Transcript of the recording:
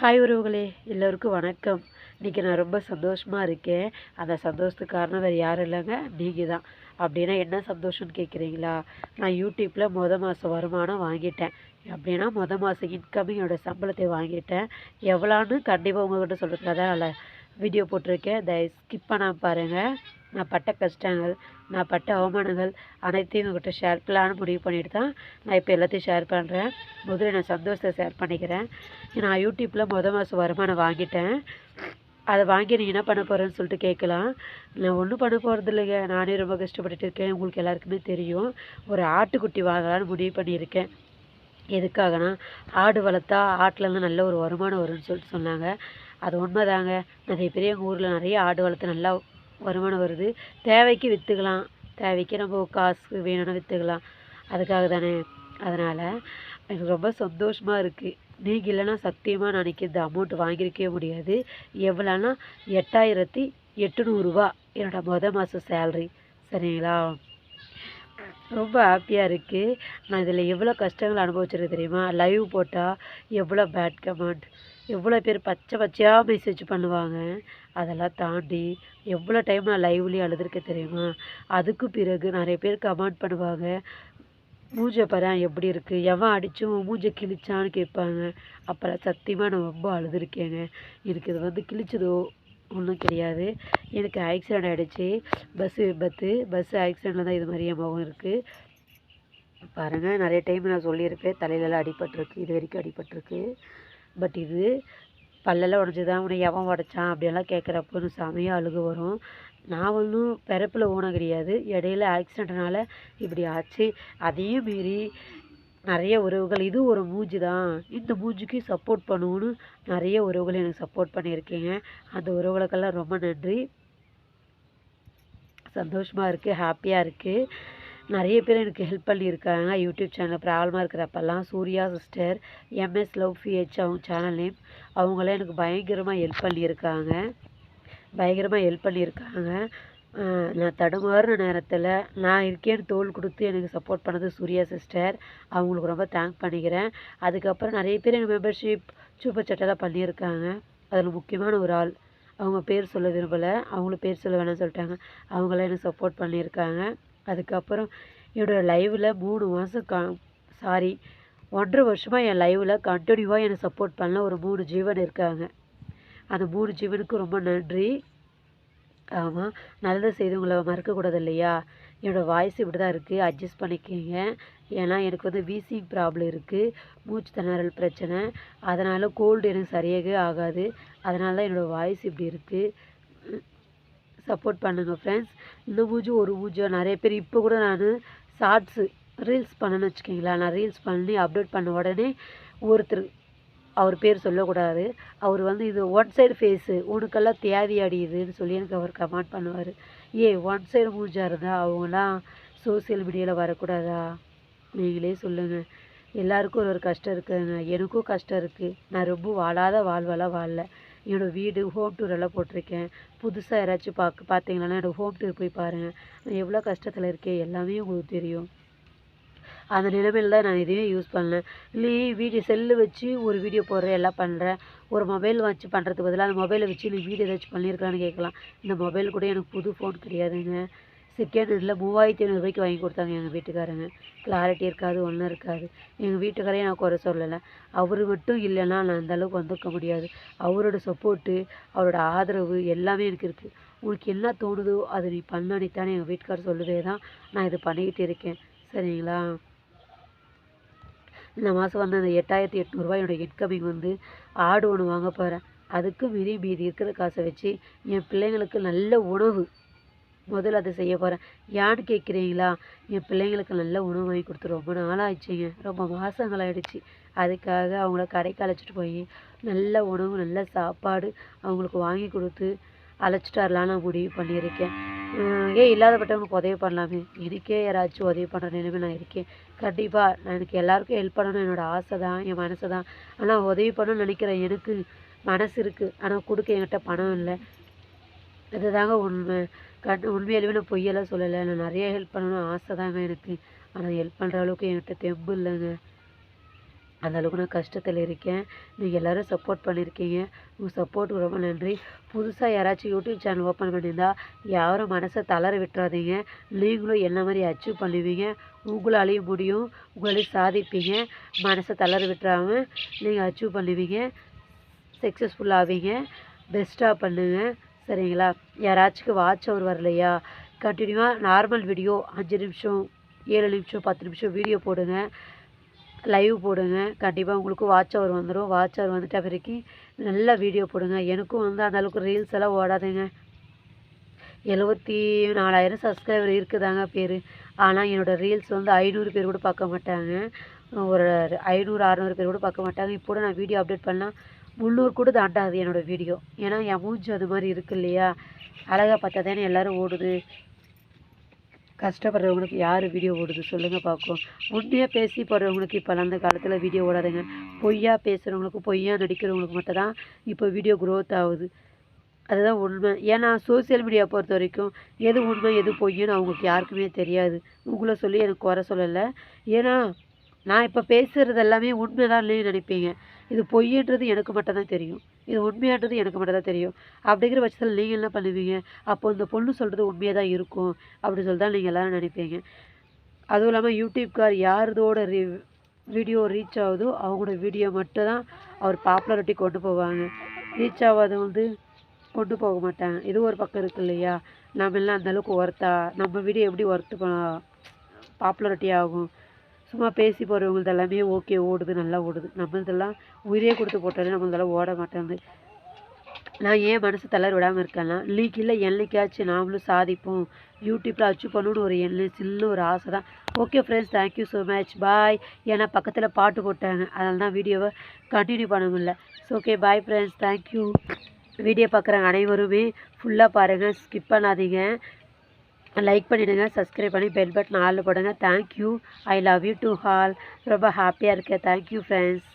Hi உறவுகளே எல்லோருக்கும் வணக்கம். இன்றைக்கி நான் ரொம்ப சந்தோஷமாக இருக்கேன். அந்த சந்தோஷத்துக்கு காரணம் வேறு யாரும் இல்லைங்க நீங்கள் தான். அப்படின்னா என்ன சந்தோஷம்னு கேட்குறீங்களா? நான் யூடியூப்பில் மொத மாதம் வருமானம் வாங்கிட்டேன். அப்படின்னா மொதல் மாதம் இன்கமிங்கோட சம்பளத்தை வாங்கிட்டேன். எவ்வளோன்னு கண்டிப்பாக உங்கள்கிட்ட சொல்கிறதுக்காக தான் அதில் வீடியோ போட்டிருக்கேன். தயவு ஸ்கிப் பண்ணாமல் பாருங்கள் நான் பட்ட கஷ்டங்கள் நான் பட்ட அவமானங்கள் அனைத்தையும் உங்கள்கிட்ட ஷேர் பண்ணலான்னு முடிவு பண்ணிட்டு தான் நான் இப்போ எல்லாத்தையும் ஷேர் பண்ணுறேன் முதல்ல நான் சந்தோஷத்தை ஷேர் பண்ணிக்கிறேன். நான் யூடியூப்பில் மொதல் மாதம் வருமானம் வாங்கிட்டேன். அதை வாங்கி நீ என்ன பண்ண போகிறேன்னு சொல்லிட்டு கேட்கலாம். நான் ஒன்றும் பண்ண போகிறது இல்லைங்க. நானே ரொம்ப கஷ்டப்பட்டுட்டு இருக்கேன். உங்களுக்கு எல்லாருக்குமே தெரியும். ஒரு ஆட்டுக்குட்டி வாங்கலான்னு முடிவு பண்ணியிருக்கேன். எதுக்காகனா ஆடு வளர்த்தா ஆட்டிலேருந்து நல்ல ஒரு வருமானம் வரும்னு சொல்லிட்டு சொன்னாங்க. அது உண்மைதாங்க. நிறைய பேர் எங்கள் ஊரில் நிறைய ஆடு வளர்த்து நல்லா வருமானம் வருது. தேவைக்கு விற்றுக்கலாம் தேவைக்கு நம்ம காசு வேணும்னா விற்றுக்கலாம் அதுக்காக தானே. அதனால் எனக்கு ரொம்ப சந்தோஷமாக இருக்குது நீங்கள் இல்லைன்னா சத்தியமாக நான் இந்த அமௌண்ட் வாங்கியிருக்கவே முடியாது. எவ்வளோன்னா எட்டாயிரத்தி எட்டுநூறுரூவா என்னோடய மொதல் மாதம் சேல்ரி சரிங்களா? ரொம்ப ஹாப்பியாக இருக்குது நான் இதில் எவ்வளோ கஷ்டங்கள் அனுபவிச்சிருக்கேன் தெரியுமா? லைவ் போட்டால் எவ்வளோ பேட் கமெண்ட் எவ்வளோ பேர் பச்சை பச்சையாக மெசேஜ் பண்ணுவாங்க. அதெல்லாம் தாண்டி எவ்வளோ டைம் நான் லைவ்லேயே அழுதுருக்கேன் தெரியுமா? அதுக்கு பிறகு நிறைய பேர் கமெண்ட் பண்ணுவாங்க. மூஞ்சை பாரு எப்படி இருக்குது எவன் அடிச்சும் மூஞ்சை கிழிச்சான்னு கேட்பாங்க. அப்புறம் சத்தியமாக நான் ரொம்ப அழுதுருக்கேங்க. எனக்கு இது வந்து கிழிச்சதோ ஒன்றும் கிடையாது. எனக்கு ஆக்சிடெண்ட் ஆகிடுச்சி பஸ்ஸு விபத்து. பஸ்ஸு ஆக்சிடெண்ட்டில் தான் இது மாதிரி என் முகம் இருக்குது பாருங்கள் நிறைய டைம் நான் சொல்லியிருப்பேன். தலையிலலாம் அடிபட்டிருக்கு இது வரைக்கும் அடிபட்டிருக்கு. பட் இது பல்லெல்லாம் உடஞ்சிதான் உன்னை எவன் உடச்சான் அப்படியெல்லாம் கேட்குறப்போ எனக்கு செமையாக அழுகு வரும். நான் ஒன்றும் பிறப்பில் ஊனம் கிடையாது. இடையில ஆக்சிடெண்ட்னால இப்படி ஆச்சு. அதையும் மீறி நிறைய உறவுகள். இது ஒரு மூஞ்சி தான். இந்த மூஞ்சிக்கு சப்போர்ட் பண்ணுவோன்னு நிறைய உறவுகள் எனக்கு சப்போர்ட் பண்ணியிருக்கீங்க. அந்த உறவுகளுக்கெல்லாம் ரொம்ப நன்றி. சந்தோஷமாக இருக்குது ஹாப்பியாக இருக்குது நிறைய பேர் எனக்கு ஹெல்ப் பண்ணியிருக்காங்க. யூடியூப் சேனல் ப்ராப்ளமாக இருக்கிறப்பெல்லாம் சூர்யா சிஸ்டர் எம்எஸ் லவ் ஃபிஹெச் அவங்க சேனல் நேம் அவங்களாம் எனக்கு பயங்கரமாக ஹெல்ப் பண்ணியிருக்காங்க. பயங்கரமாக ஹெல்ப் பண்ணியிருக்காங்க. நான் தடுமாறுன நேரத்தில் நான் இருக்கேன்னு தோல் கொடுத்து எனக்கு சப்போர்ட் பண்ணது சூர்யா சிஸ்டர் அவங்களுக்கு ரொம்ப தேங்க் பண்ணிக்கிறேன். அதுக்கப்புறம் நிறைய பேர் எனக்கு மெம்பர்ஷிப் சூப்பர் சட்டெல்லாம் பண்ணியிருக்காங்க. அதில் முக்கியமான ஒரு ஆள். அவங்க பேர் சொல்ல விரும்பலை. அவங்களும் பேர் சொல்ல வேணாம்னு சொல்லிட்டாங்க. அவங்களாம் எனக்கு சப்போர்ட் பண்ணியிருக்காங்க. அதுக்கப்புறம் என்னோடய லைவில் மூணு மாதம் கா சாரி ஒன்றரை வருஷமாக என் லைவில் கண்டினியூவாக எனக்கு சப்போர்ட் பண்ண ஒரு மூணு ஜீவன் இருக்காங்க. அந்த மூணு ஜீவனுக்கும் ரொம்ப நன்றி. ஆமாம் நல்லது செய்தவங்கள மறக்கக்கூடாது இல்லையா என்னோடய வாய்ஸ் இப்படி தான் இருக்குது அட்ஜஸ்ட் பண்ணிக்கோங்க. ஏன்னா எனக்கு வந்து வீசிங் ப்ராப்ளம் இருக்குது மூச்சு திணறல் பிரச்சனை. அதனால் கோல்டு எனக்கு சரியாகவே ஆகாது. அதனால தான் என்னோடய வாய்ஸ் இப்படி இருக்குது சப்போர்ட் பண்ணுங்கள் ஃப்ரெண்ட்ஸ் இந்த பூஜை ஒரு மூஞ்சோ நிறைய பேர் இப்போ கூட நான் ஷார்ட்ஸு ரீல்ஸ் பண்ணணும்னு வச்சுக்கிங்களேன். நான் ரீல்ஸ் பண்ணி அப்லோட் பண்ண உடனே ஒருத்தர் அவர் பேர் சொல்லக்கூடாது. அவர் வந்து இது ஒன் சைடு ஃபேஸு உனக்கெல்லாம் தேதி அடியுதுன்னு சொல்லி எனக்கு அவர் கமெண்ட் பண்ணுவார். ஏ ஒன் சைடு மூஞ்சா இருந்தால் அவங்களாம் சோசியல் மீடியாவில் வரக்கூடாதா? நீங்களே சொல்லுங்கள் எல்லாருக்கும் ஒரு ஒரு கஷ்டம் இருக்குதுங்க எனக்கும் கஷ்டம் இருக்குது நான் ரொம்ப வாழாத வாழ்வெல்லாம் வாழல. என்னோடய வீடு ஹோம் டூர் எல்லாம் போட்டிருக்கேன். புதுசாக யாராச்சும் பார்க்க பார்த்தீங்கன்னா என்னோடய ஹோம் டூர் போய் பாருங்கள் நான் எவ்வளோ கஷ்டத்தில் இருக்கேன்? எல்லாமே உங்களுக்கு தெரியும். அந்த நிலைமையில் தான் நான் எதையும் யூஸ் பண்ணல இல்லையே வீடியோ செல்லு வச்சு ஒரு வீடியோ போடுறேன் எல்லாம் பண்ணுறேன் ஒரு மொபைல் வச்சு பண்ணுறதுக்கு பதிலாக அந்த மொபைலை வச்சு நீ வீடியோ ஏதாச்சும் பண்ணியிருக்கலான்னு கேட்கலாம். இந்த மொபைல் கூட எனக்கு புது ஃபோன் கிடையாதுங்க. செகண்ட் ஹேண்டில் மூவாயிரத்தி ஐநூறுபாய்க்கு வாங்கி கொடுத்தாங்க எங்கள் வீட்டுக்காரங்க. கிளாரிட்டி இருக்காது ஒன்றும் இருக்காது. எங்கள் வீட்டுக்காரையும் நான் குறை சொல்லலை. அவர் மட்டும் இல்லைன்னா நான் அந்த அளவுக்கு வந்திருக்க முடியாது. அவரோட சப்போர்ட்டு அவரோட ஆதரவு எல்லாமே எனக்கு இருக்குது உனக்கு என்ன தோணுதோ அதை நீ பண்ணானித்தானே எங்கள் வீட்டுக்காரர் சொல்லவே தான் நான் இது பண்ணிக்கிட்டு இருக்கேன். சரிங்களா? இந்த மாதம் வந்து அந்த எட்டாயிரத்தி எட்நூறுரூவா என்னோடய இன்கமிங் வந்து ஆடு ஒன்று வாங்க போகிறேன் அதுக்கு மீறி மீதி இருக்கிற காசை வச்சு என் பிள்ளைங்களுக்கு நல்ல உணவு முதல்ல அதை செய்ய போகிறேன் ஏன்னு கேட்குறீங்களா என் பிள்ளைங்களுக்கு நல்ல உணவு வாங்கி கொடுத்து ரொம்ப நாள் ஆயிடுச்சுங்க ரொம்ப மாதங்கள் ஆயிடுச்சு. அதுக்காக அவங்கள கடைக்கு அழைச்சிட்டு போய் நல்ல உணவு நல்ல சாப்பாடு அவங்களுக்கு வாங்கி கொடுத்து அழைச்சிட்டு வரலான்னு நான் முடிவு பண்ணியிருக்கேன். ஏன் இல்லாதப்பட்டவங்களுக்கு உதவி பண்ணலாமே? எனக்கே யாராச்சும் உதவி பண்ணுற நிலைமை நான் இருக்கேன். கண்டிப்பாக நான் எனக்கு எல்லாருக்கும் ஹெல்ப் பண்ணணும். என்னோடய ஆசை தான் என் மனசு தான். ஆனால் உதவி பண்ணணும்னு நினைக்கிறேன். எனக்கு மனசு இருக்குது ஆனால் கொடுக்க என்கிட்ட பணம் இல்லை. இதுதாங்க உண்மை. கண் உண்மையிலுமே நான் பொய்யெல்லாம் சொல்லலை. நான் நிறைய ஹெல்ப் பண்ணணும்னு ஆசை தாங்க எனக்கு. ஆனால் ஹெல்ப் பண்ணுற அளவுக்கு என்கிட்ட தெம்பு இல்லைங்க. அந்த அளவுக்கு நான் கஷ்டத்தில் இருக்கேன். நீங்கள் எல்லோரும் சப்போர்ட் பண்ணியிருக்கீங்க உங்கள் சப்போர்ட்டுக்கு ரொம்ப நன்றி. புதுசாக யாராச்சும் யூடியூப் சேனல் ஓப்பன் பண்ணியிருந்தால் யாரும் மனசை தளர விட்டுறாதீங்க. நீங்களும் என்ன மாதிரி அச்சீவ் பண்ணுவீங்க? உங்களாலேயும் முடியும். உங்களாலையும் சாதிப்பீங்க. மனசை தளர விட்டுறாமல் நீங்கள் அச்சீவ் பண்ணுவீங்க. சக்ஸஸ்ஃபுல் ஆவீங்க. பெஸ்ட்டாக பண்ணுங்கள் சரிங்களா? யாராச்சும் வாட்ச் அவர் வரலையா? கண்டினியூவாக நார்மல் வீடியோ அஞ்சு நிமிஷம் ஏழு நிமிஷம் பத்து நிமிஷம் வீடியோ போடுங்க. லைவ் போடுங்க. கண்டிப்பாக உங்களுக்கு வாட்ச் அவர் வந்துடும் வாட்ச் அவர் வந்துட்ட பிறகு நல்ல வீடியோ போடுங்க. எனக்கும் வந்து அந்தளவுக்கு ரீல்ஸ் எல்லாம் ஓடாதுங்க. எழுபத்தி நாலாயிரம் சப்ஸ்கிரைபர் இருக்குதாங்க பேர். ஆனால் என்னோடய ரீல்ஸ் வந்து ஐநூறு பேர் கூட பார்க்க மாட்டாங்க. ஒரு ஐநூறு அறநூறு பேர் கூட பார்க்க மாட்டாங்க. இப்போ கூட நான் வீடியோ அப்டேட் பண்ணால் முந்நூறு கூட தாண்டாது என்னோடய வீடியோ ஏன்னா என் மூஞ்சி அது மாதிரி இருக்கு இல்லையா? அழகாக பார்த்தா தானே எல்லோரும் ஓடுது. கஷ்டப்படுறவங்களுக்கு யார் வீடியோ ஓடுது சொல்லுங்கள் பார்க்கும் உண்மையாக பேசி போடுறவங்களுக்கு இப்போ அந்த காலத்தில் வீடியோ ஓடாதுங்க. பொய்யா பேசுகிறவங்களுக்கு பொய்யா நடிக்கிறவங்களுக்கு மட்டும் தான் இப்போ வீடியோ க்ரோத் ஆகுது. அதுதான் உண்மை. ஏன்னா சோசியல் மீடியா பொறுத்த வரைக்கும் எது உண்மை எது பொய்ன்னு அவங்களுக்கு யாருக்குமே தெரியாது. உங்களை சொல்லி எனக்கு குறை சொல்லலை. ஏன்னா நான் இப்போ பேசுகிறது எல்லாமே உண்மை தான் இல்லைன்னு நினைப்பீங்க. இது பொய்ன்றது எனக்கு மட்டும்தான் தெரியும். இது உண்மையான்றது எனக்கு மட்டும் தான் தெரியும். அப்படிங்கிற பட்சத்தில் நீங்கள் என்ன பண்ணுவீங்க? அப்போது இந்த பொண்ணு சொல்கிறது உண்மையாக தான் இருக்கும் அப்படி சொல்லி தான் நீங்கள் எல்லோரும் நினைப்பீங்க. அதுவும் இல்லாமல் யூடியூப்கார் யாரதோட ரீ வீடியோ ரீச் ஆகுதோ அவங்களோட வீடியோ மட்டும் தான் அவர் பாப்புலாரிட்டி கொண்டு போவாங்க. ரீச் ஆகாத வந்து கொண்டு போக மாட்டாங்க. இது ஒரு பக்கம் இருக்கு இல்லையா? நம்ம எல்லாம் அந்தளவுக்கு ஒர்த்தா நம்ம வீடியோ எப்படி ஒர்த்து பாப்புலாரிட்டி ஆகும்? சும்மா பேசி போகிறவங்களது எல்லாமே ஓகே ஓடுது நல்லா ஓடுது. நம்மளதெல்லாம் உயிரே கொடுத்து போட்டாலே நம்மளதெல்லாம் ஓட மாட்டேங்குது நான் ஏன் மனசு தளர விடாமல் இருக்கேன்னா லீக் இல்லை என்னைக்காச்சும் நாமளும் சாதிப்போம். யூடியூப்பில் அச்சீவ் பண்ணணும்னு ஒரு எண்ணு சில்லு ஒரு ஆசை தான். Okay friends thank you so much bye ஏன்னா பக்கத்தில் பாட்டு போட்டாங்க. அதனால தான் வீடியோவை கண்டினியூ பண்ண முடியல. So okay bye friends thank you video பார்க்குறாங்க அனைவருமே ஃபுல்லாக பாருங்கள் ஸ்கிப் பண்ணாதீங்க. லைக் பண்ணிவிடுங்க சப்ஸ்கிரைப் பண்ணி பெல் பட்டன் ஆள் போடுங்க. Thank you I love you to all ரொம்ப ஹாப்பியாக இருக்கேன். Thank you friends